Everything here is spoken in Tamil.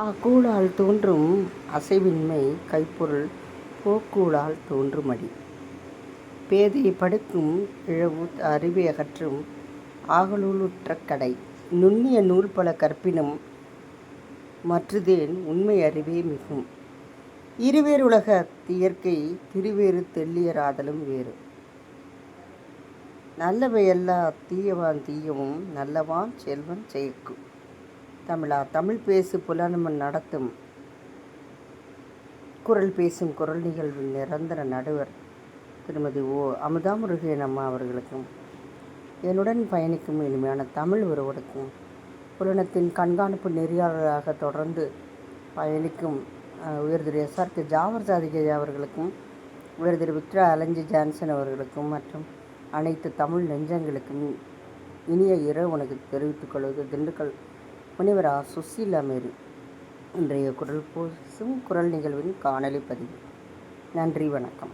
அகூழால் தோன்றும் அசைவின்மை கைப்பொருள் போக்கூழால் தோன்றுமடி. பேதையைப் படுக்கும் இழவு அறிவை அகற்றும் ஆகலூலுற்ற கடை. நுண்ணிய நூல்பல கற்பினும் மற்றுதேன் உண்மை அறிவே மிகும். இருவேறு இயற்கை திருவேறு தெள்ளியராதலும் வேறு. நல்லவை தீயவான் தீயவும் நல்லவான் செல்வன் செய்யக்கும் தமிழா தமிழ் பேசு புலனம் நடத்தும் குரல் பேசும் குரல் நிகழ்வு நிரந்தர நடுவர் திருமதி ஓ. அமுதாமுருகன் அம்மா அவர்களுக்கும் என்னுடன் பயணிக்கும் இனிமையான தமிழ் உறவுகளுக்கும் புலனத்தின் கண்காணிப்பு நெறியாளராக தொடர்ந்து பயணிக்கும் உயர்திரு எஸ்ஆர் கே. ஜாஃபர் அவர்களுக்கும் உயர்திரு திரு அலஞ்சி ஜான்சன் அவர்களுக்கும் மற்றும் அனைத்து தமிழ் நெஞ்சங்களுக்கும் இனிய இரவு உனக்கு தெரிவித்துக் கொள்வது திண்டுக்கல் முனைவர் சுசீலா மேரி. இன்றைய குரல் பூசும் குரல் நிகழ்வின் காணொலி பதிவு. நன்றி வணக்கம்.